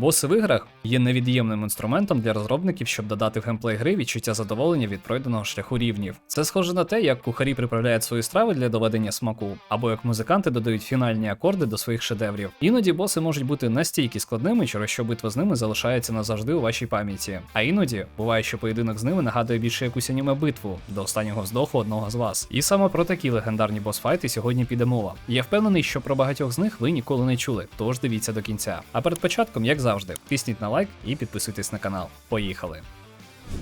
Боси в іграх є невід'ємним інструментом для розробників, щоб додати в геймплей гри відчуття задоволення від пройденого шляху рівнів. Це схоже на те, як кухарі приправляють свої страви для доведення смаку, або як музиканти додають фінальні акорди до своїх шедеврів. Іноді боси можуть бути настільки складними, через що битва з ними залишається назавжди у вашій пам'яті. А іноді буває, що поєдинок з ними нагадує більше якусь аніме битву до останнього вздоху одного з вас. І саме про такі легендарні босфайти сьогодні піде мова. Я впевнений, що про багатьох з них ви ніколи не чули, тож дивіться до кінця. А перед початком, як завжди, тисніть на лайк і підписуйтесь на канал. Поїхали!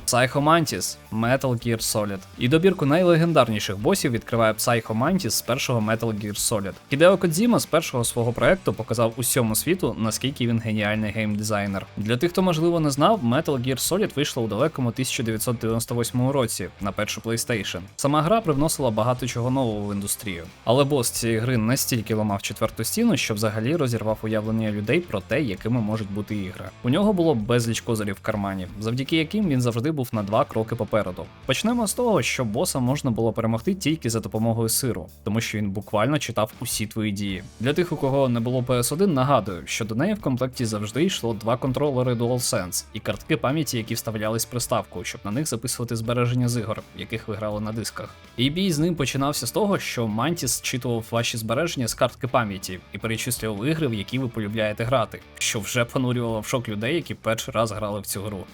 Psycho Mantis Metal Gear Solid. І добірку найлегендарніших босів відкриває Psycho Mantis з першого Metal Gear Solid. Хідео Кодзіма з першого свого проекту показав усьому світу, наскільки він геніальний геймдизайнер. Для тих, хто можливо не знав, Metal Gear Solid вийшла у далекому 1998 році на першу PlayStation. Сама гра привносила багато чого нового в індустрію. Але бос цієї гри настільки ламав четверту стіну, що взагалі розірвав уявлення людей про те, якими можуть бути ігри. У нього було безліч козирів в кармані, завдяки яким він завжди був на два кроки попереду. Почнемо з того, що боса можна було перемогти тільки за допомогою сиру, тому що він буквально читав усі твої дії. Для тих, у кого не було PS1, нагадую, що до неї в комплекті завжди йшло два контролери DualSense і картки пам'яті, які вставлялись приставку, щоб на них записувати збереження з ігор, яких ви грали на дисках. І бій з ним починався з того, що Мантіс зчитував ваші збереження з картки пам'яті і перечислював ігри, в які ви полюбляєте грати, що вже понурювало в шок людей, які перший раз грали в цю гру.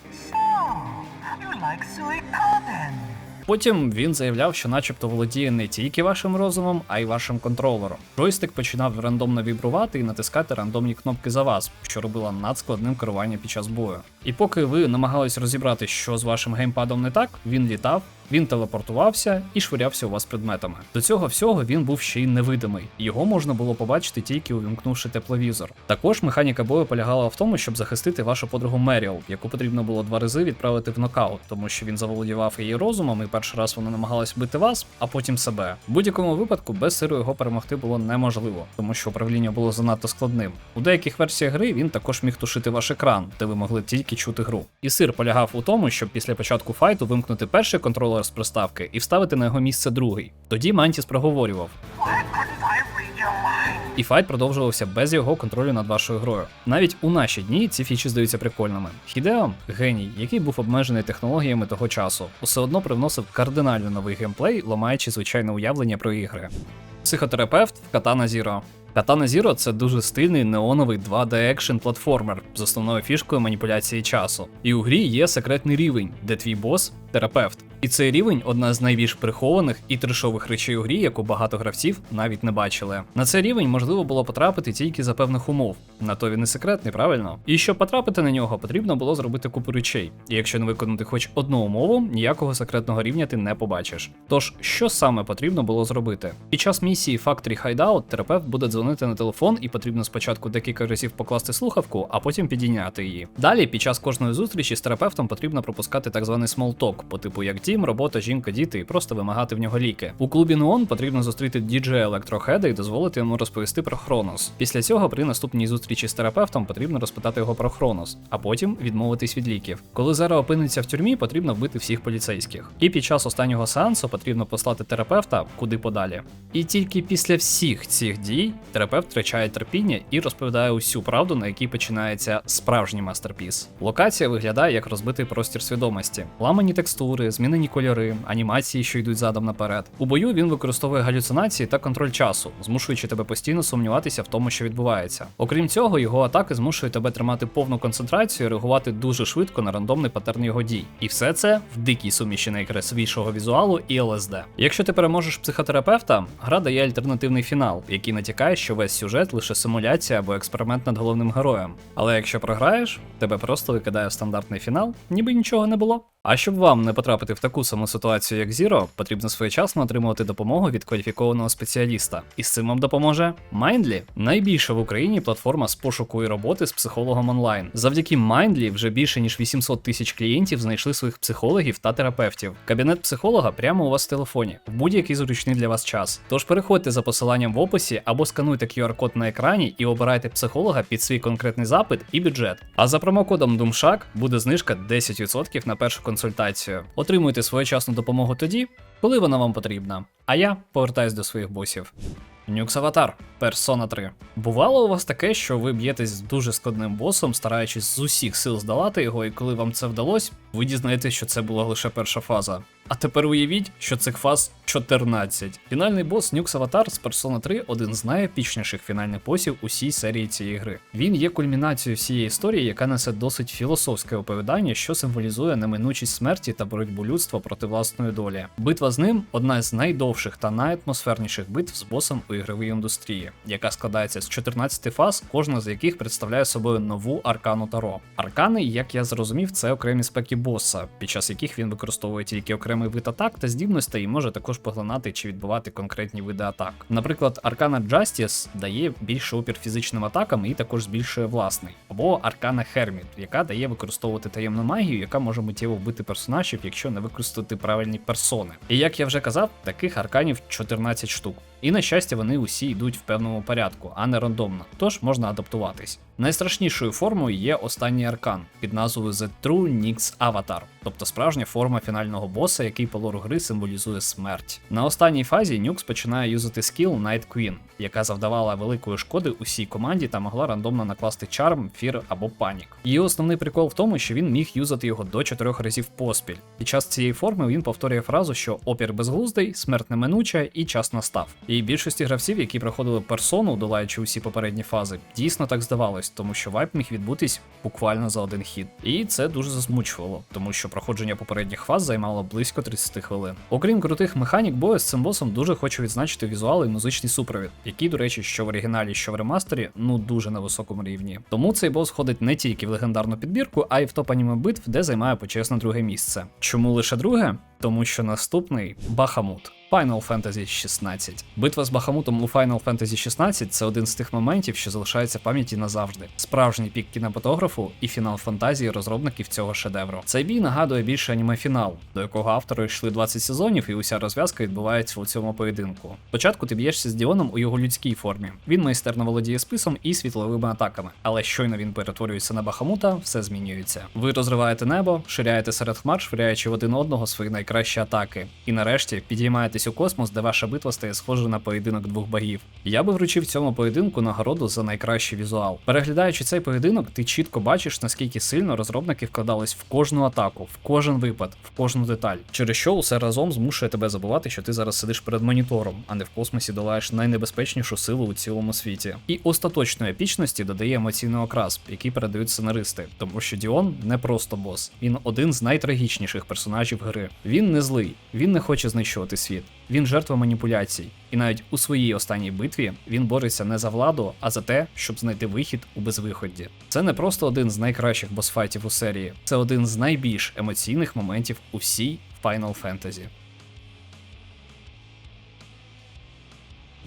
Потім він заявляв, що начебто володіє не тільки вашим розумом, а й вашим контролером. Джойстик починав рандомно вібрувати і натискати рандомні кнопки за вас, що робило надскладним керування під час бою. І поки ви намагались розібрати, що з вашим геймпадом не так, він літав. Він телепортувався і швирявся у вас предметами. До цього всього він був ще й невидимий. Його можна було побачити тільки увімкнувши тепловізор. Також механіка бою полягала в тому, щоб захистити вашу подругу Меріл, яку потрібно було два рази відправити в нокаут, тому що він заволодівав її розумом, і перший раз вона намагалась бити вас, а потім себе. В будь-якому випадку без сиру його перемогти було неможливо, тому що управління було занадто складним. У деяких версіях гри він також міг тушити ваш екран, де ви могли тільки чути гру. І сир полягав у тому, щоб після початку файту вимкнути перший контролер з приставки і вставити на його місце другий. Тоді Мантіс проговорював. І файт продовжувався без його контролю над вашою грою. Навіть у наші дні ці фічі здаються прикольними. Хідео, геній, який був обмежений технологіями того часу, усе одно привносив кардинально новий геймплей, ламаючи звичайне уявлення про ігри. Психотерапевт в Katana Zero. Katana Zero – це дуже стильний неоновий 2D екшен платформер з основною фішкою маніпуляції часу. І у грі є секретний рівень, де твій бос терапевт. І цей рівень одна з найбільш прихованих і трешових речей у грі, яку багато гравців навіть не бачили. На цей рівень можливо було потрапити тільки за певних умов. На то він і секретний, правильно? І щоб потрапити на нього, потрібно було зробити купу речей. І якщо не виконати хоч одну умову, ніякого секретного рівня ти не побачиш. Тож, що саме потрібно було зробити? Під час місії Factory Hideout терапевт буде дзвонити на телефон, і потрібно спочатку декілька разів покласти слухавку, а потім підійняти її. Далі, під час кожної зустрічі з терапевтом потрібно пропускати так званий смолток, по типу як дім, робота, жінка, діти, і просто вимагати в нього ліки. У клубі Нуон потрібно зустріти діджея електрохеда і дозволити йому розповісти про Хронос. Після цього при наступній зустрічі з терапевтом потрібно розпитати його про Хронос, а потім відмовитись від ліків. Коли Зеро опиниться в тюрмі, потрібно вбити всіх поліцейських. І під час останнього сеансу потрібно послати терапевта куди подалі. І тільки після всіх цих дій терапевт втрачає терпіння і розповідає усю правду, на якій починається справжній мастерпіс. Локація виглядає як розбитий простір свідомості, ламані текстури, змінені кольори, анімації, що йдуть задом наперед. У бою він використовує галюцинації та контроль часу, змушуючи тебе постійно сумніватися в тому, що відбувається. Окрім цього, його атаки змушують тебе тримати повну концентрацію і реагувати дуже швидко на рандомний паттерн його дій. І все це в дикій суміші найкрасивішого візуалу і ЛСД. Якщо ти переможеш психотерапевта, гра дає альтернативний фінал, який натякає, що весь сюжет лише симуляція або експеримент над головним героєм. Але якщо програєш, тебе просто викидає в стандартний фінал, ніби нічого не було. А щоб вам не потрапити в таку саму ситуацію, як Zero, потрібно своєчасно отримувати допомогу від кваліфікованого спеціаліста. І з цим вам допоможе Mindly. найбільша в Україні платформа з пошуку і роботи з психологом онлайн. Завдяки Mindly вже більше ніж 800 тисяч клієнтів знайшли своїх психологів та терапевтів. Кабінет психолога прямо у вас в телефоні, в будь-який зручний для вас час. Тож переходьте за посиланням в описі або скануйте QR-код на екрані і обирайте психолога під свій конкретний запит і бюджет. А за промокодом DUMSHAK буде знижка 10% на першу консультацію. Отримуйте своєчасну допомогу тоді, коли вона вам потрібна. А я повертаюсь до своїх босів. Нюкс Аватар, Persona 3. Бувало у вас таке, що ви б'єтесь з дуже складним босом, стараючись з усіх сил здолати його, і коли вам це вдалося, ви дізнаєтесь, що це була лише перша фаза. А тепер уявіть, що цих фаз 14. Фінальний бос Нюкс Аватар з Persona 3 один з найепічніших фінальних босів усій серії цієї гри. Він є кульмінацією всієї історії, яка несе досить філософське оповідання, що символізує неминучість смерті та боротьбу людства проти власної долі. Битва з ним одна з найдовших та найатмосферніших битв з босом у ігровій індустрії, яка складається з 14 фаз, кожна з яких представляє собою нову аркану Таро. Аркани, як я зрозумів, це окремі спеки боса, під час яких він використовує тільки окремий вид атак та здібностей і може також поглинати чи відбивати конкретні види атак. Наприклад, аркана Justice дає більше опір фізичним атакам і також збільшує власний, або аркана Hermit, яка дає використовувати таємну магію, яка може миттєво вбити персонажів, якщо не використати правильні персони. І як я вже казав, таких арканів 14 штук. І на щастя, вони усі йдуть в певному порядку, а не рандомно, тож можна адаптуватись. Найстрашнішою формою є останній аркан під назвою The True Nyx Avatar, тобто справжня форма фінального боса, який по лору гри символізує смерть. На останній фазі Нюкс починає юзати скіл Night Queen, яка завдавала великої шкоди усій команді та могла рандомно накласти чарм, фір або панік. Її основний прикол в тому, що він міг юзати його до 4 разів поспіль. Під час цієї форми він повторює фразу, що опір безглуздий, смерть неминуча і час настав. І більшості гравців, які проходили персону, долаючи усі попередні фази, дійсно так здавалось, тому що вайп міг відбутись буквально за один хід. І це дуже засмучувало, тому що проходження попередніх фаз займало близько 30 хвилин. Окрім крутих механік бою, з цим босом дуже хочу відзначити візуал і музичний супровід, які, до речі, що в оригіналі, що в ремастері, ну дуже на високому рівні. Тому цей бос входить не тільки в легендарну підбірку, а й в топ аніме битв, де займає почесне друге місце. Чому лише друге? Тому що наступний Бахамут. Final Fantasy 16. Битва з Бахамутом у Final Fantasy 16 це один з тих моментів, що залишається в пам'яті назавжди. Справжній пік кінематографу і фінал фантазії розробників цього шедевру. Цей бій нагадує більше аніме фінал, до якого автори йшли 20 сезонів, і уся розв'язка відбувається у цьому поєдинку. Спочатку ти б'єшся з Діоном у його людській формі. Він майстерно володіє списом і світловими атаками, але щойно він перетворюється на Бахамута, все змінюється. Ви розриваєте небо, ширяєте серед хмар, швиряючи в один одного свої найкращі атаки. І нарешті підіймаєтесь у космос, де ваша битва стає схожа на поєдинок двох богів. Я би вручив цьому поєдинку нагороду за найкращий візуал. Переглядаючи цей поєдинок, ти чітко бачиш, наскільки сильно розробники вкладались в кожну атаку, в кожен випад, в кожну деталь, через що усе разом змушує тебе забувати, що ти зараз сидиш перед монітором, а не в космосі долаєш найнебезпечнішу силу у цілому світі. І остаточної епічності додає емоційний окрас, який передають сценаристи, тому що Діон не просто бос, він один з найтрагічніших персонажів гри. Він не злий, він не хоче знищувати світ. Він жертва маніпуляцій, і навіть у своїй останній битві він бореться не за владу, а за те, щоб знайти вихід у безвиході. Це не просто один з найкращих босфайтів у серії, це один з найбільш емоційних моментів у всій Final Fantasy.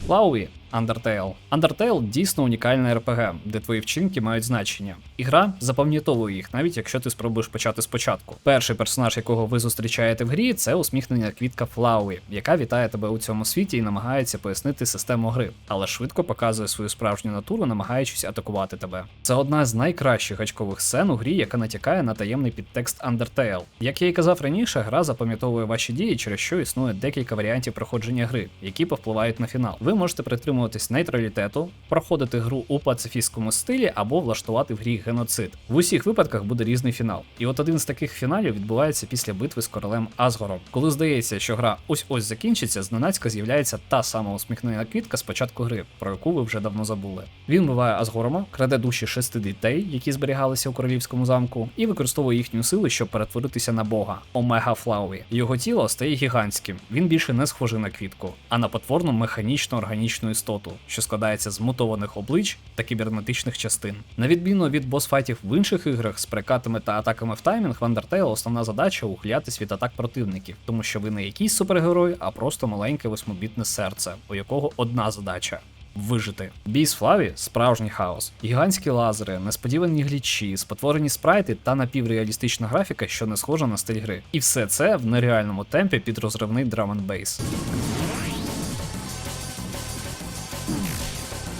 Лауї Undertale. Undertale дійсно унікальне РПГ, де твої вчинки мають значення. І гра запам'ятовує їх, навіть якщо ти спробуєш почати спочатку. Перший персонаж, якого ви зустрічаєте в грі, це усміхнена квітка Флауї, яка вітає тебе у цьому світі і намагається пояснити систему гри, але швидко показує свою справжню натуру, намагаючись атакувати тебе. Це одна з найкращих гачкових сцен у грі, яка натякає на таємний підтекст Undertale. Як я і казав раніше, гра запам'ятовує ваші дії, через що існує декілька варіантів проходження гри, які повпливають на фінал. Ви можете притримуватись нейтралітету, проходити гру у пацифістському стилі або влаштувати в грі геноцид. В усіх випадках буде різний фінал. І от один з таких фіналів відбувається після битви з королем Азгором. Коли здається, що гра ось-ось закінчиться, зненацька з'являється та сама усміхнена квітка з початку гри, про яку ви вже давно забули. Він биває Азгорома, краде душі шести дітей, які зберігалися у королівському замку, і використовує їхню силу, щоб перетворитися на бога Омега Флауі. Його тіло стає гігантським. Він більше не схожий на квітку, а на потворну механічно органічну істоту, що складається з мутованих облич та кібернетичних частин. На відміну від босфайтів в інших іграх з прикатами та атаками в таймінг, в Undertale основна задача ухилятись від атак противників, тому що ви не якийсь супергерой, а просто маленьке восьмобітне серце, у якого одна задача. Вижити. Бій з Флаві справжній хаос. Гігантські лазери, несподівані глічі, спотворені спрайти та напівреалістична графіка, що не схожа на стиль гри. І все це в нереальному темпі під розривний драм н бейс.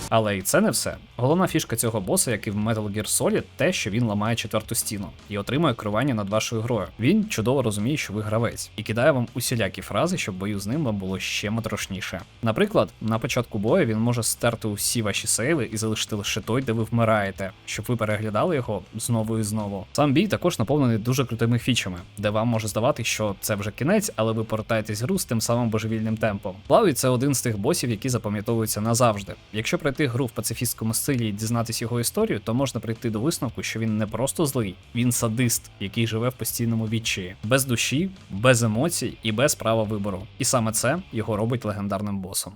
Але і це не все. Головна фішка цього боса, як і в Metal Gear Solid, те, що він ламає четверту стіну і отримує керування над вашою грою. Він чудово розуміє, що ви гравець, і кидає вам усілякі фрази, щоб бою з ним вам було ще моторошніше. Наприклад, на початку бою він може стерти усі ваші сейви і залишити лише той, де ви вмираєте, щоб ви переглядали його знову і знову. Сам бій також наповнений дуже крутими фічами, де вам може здавати, що це вже кінець, але ви повертаєтесь гру з тим самим божевільним темпом. Плаві це один з тих босів, які запам'ятовуються назавжди. Якщо пройти гру в пацифістському стилі і дізнатись його історію, то можна прийти до висновку, що він не просто злий, він садист, який живе в постійному відчаї, без душі, без емоцій і без права вибору. І саме це його робить легендарним босом.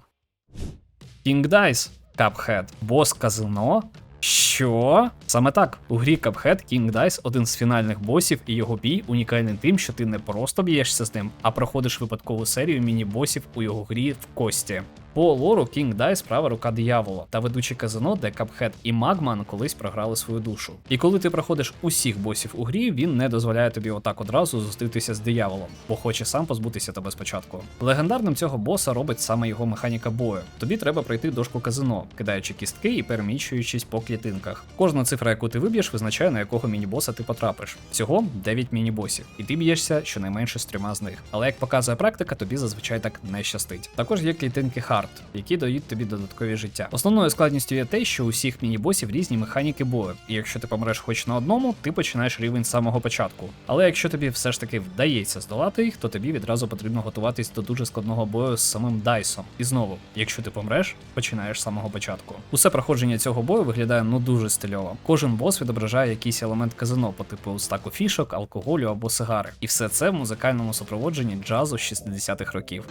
King Dice Cuphead, бос казино. Що? Саме так, у грі Cuphead King Dice один з фінальних босів, і його бій унікальний тим, що ти не просто б'єшся з ним, а проходиш випадкову серію міні-босів у його грі в кості. По лору King Dice права рука диявола та ведучий казино, де Cuphead і Магман колись програли свою душу. І коли ти проходиш усіх босів у грі, він не дозволяє тобі отак одразу зустрітися з дияволом, бо хоче сам позбутися тебе спочатку. Легендарним цього боса робить саме його механіка бою. Тобі треба пройти дошку казино, кидаючи кістки і переміщуючись по клітинках. Кожна цифра, яку ти виб'єш, визначає на якого міні-боса ти потрапиш. Всього 9 міні-босів, і ти б'єшся щонайменше з трьома з них. Але як показує практика, тобі зазвичай так не щастить. Також є клітинки хард, які дають тобі додаткові життя. Основною складністю є те, що у всіх міні-босів різні механіки бою, і якщо ти помреш хоч на одному, ти починаєш рівень з самого початку. Але якщо тобі все ж таки вдається здолати їх, то тобі відразу потрібно готуватись до дуже складного бою з самим Дайсом. І знову, якщо ти помреш, починаєш з самого початку. Усе проходження цього бою виглядає ну дуже стильово. Кожен бос відображає якийсь елемент казино по типу стаку фішок, алкоголю або сигари. І все це в музикальному супроводженні джазу 60-х років.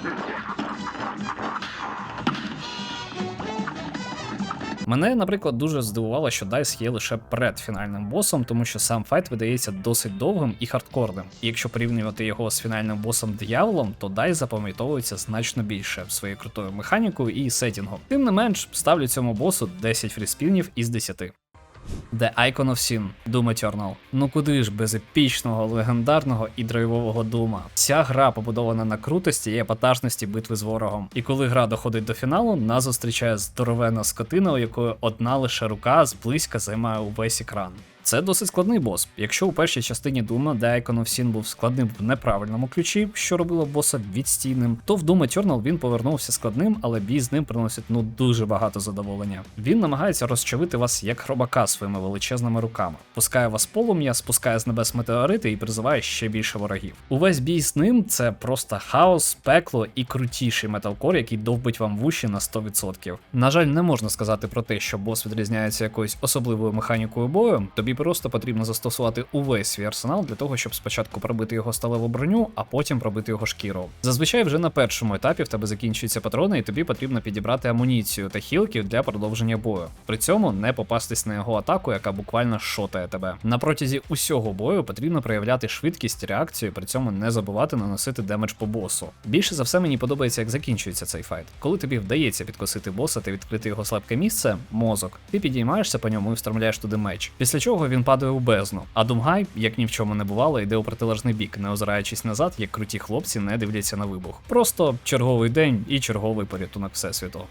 Мене, наприклад, дуже здивувало, що Дайс є лише перед фінальним босом, тому що сам файт видається досить довгим і хардкорним. І якщо порівнювати його з фінальним босом дияволом, то Дайс запам'ятовується значно більше своєю крутою механікою і сетінгом. Тим не менш, ставлю цьому босу 10 фріспінів із 10. The Icon of Sin, Doom Eternal. Ну куди ж без епічного, легендарного і драйвового дума. Ця гра побудована на крутості і епатажності битви з ворогом. І коли гра доходить до фіналу, нас зустрічає здоровена скотина, у якої одна лише рука зблизька займає увесь екран. Це досить складний бос. Якщо у першій частині Дума The Icon of Sin був складним в неправильному ключі, що робило боса відстійним, то в Doom Eternal він повернувся складним, але бій з ним приносить ну дуже багато задоволення. Він намагається розчавити вас як хробака своїми величезними руками, пускає вас полум'я, спускає з небес метеорити і призиває ще більше ворогів. Увесь бій з ним це просто хаос, пекло і крутіший металкор, який довбить вам вуші на 100%. На жаль, не можна сказати про те, що бос відрізняється якоюсь особливою механікою бою. Тобі просто потрібно застосувати увесь свій арсенал для того, щоб спочатку пробити його сталеву броню, а потім пробити його шкіру. Зазвичай вже на першому етапі в тебе закінчуються патрони, і тобі потрібно підібрати амуніцію та хілки для продовження бою. При цьому не попастись на його атаку, яка буквально шотає тебе. На протязі усього бою потрібно проявляти швидкість, реакцію, при цьому не забувати наносити демедж по босу. Більше за все мені подобається, як закінчується цей файт. Коли тобі вдається підкосити боса та відкрити його слабке місце, мозок, ти підіймаєшся по ньому і встромляєш туди меч. Після чого він падає у бездну. А Думгай, як ні в чому не бувало, йде у протилежний бік, не озираючись назад, як круті хлопці не дивляться на вибух. Просто черговий день і черговий порятунок всесвіту.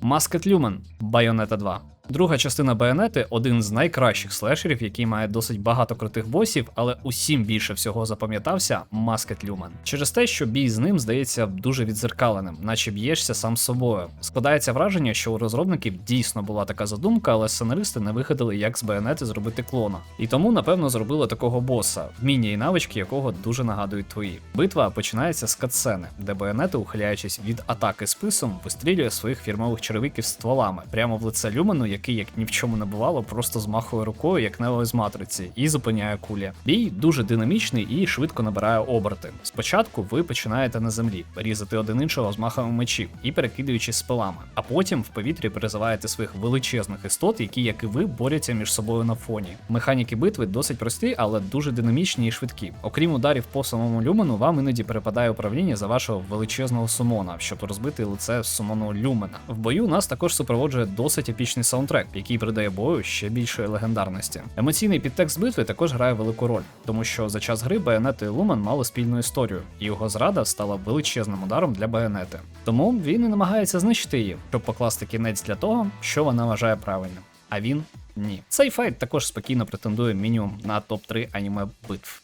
Маскет Люмен Байонета 2. Друга частина Байонети один з найкращих слешерів, який має досить багато крутих босів, але усім більше всього запам'ятався Маскет Люмен. Через те, що бій з ним здається дуже відзеркаленим, наче б'єшся сам собою. Складається враження, що у розробників дійсно була така задумка, але сценаристи не вигадали, як з Байонети зробити клона. І тому, напевно, зробили такого боса, вміння і навички якого дуже нагадують твої. Битва починається з катсцени, де Байонета, ухиляючись від атаки списом, вистрілює своїх фірмових черевиків стволами прямо в лице Люмену, який, як ні в чому не бувало, просто змахує рукою, як Нео з матриці, і зупиняє кулі. Бій дуже динамічний і швидко набирає оберти. Спочатку ви починаєте на землі, різати один іншого з махами мечів і перекидуючись спилами, а потім в повітрі призиваєте своїх величезних істот, які, як і ви, борються між собою на фоні. Механіки битви досить прості, але дуже динамічні і швидкі. Окрім ударів по самому люмену, вам іноді перепадає управління за вашого величезного сумона, щоб розбити лице сумону люмена. В бою нас також супроводжує досить епічний саундтрек саундтрек, який придає бою ще більшої легендарності. Емоційний підтекст битви також грає велику роль, тому що за час гри Байонет і Луман мали спільну історію, і його зрада стала величезним ударом для Байонети. Тому він і намагається знищити її, щоб покласти кінець для того, що вона вважає правильним. А він ні. Цей файт також спокійно претендує мінімум на топ-3 аніме битв.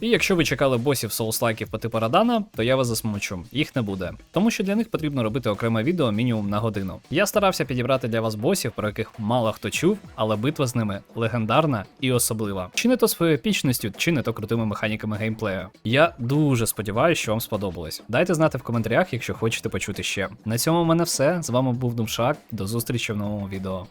І якщо ви чекали босів соус-лайків по типу Радана, то я вас засмучу, їх не буде. Тому що для них потрібно робити окреме відео мінімум на годину. Я старався підібрати для вас босів, про яких мало хто чув, але битва з ними легендарна і особлива. Чи не то своєю епічністю, чи не то крутими механіками геймплею. Я дуже сподіваюся, що вам сподобалось. Дайте знати в коментарях, якщо хочете почути ще. На цьому в мене все. З вами був Думшак. До зустрічі в новому відео.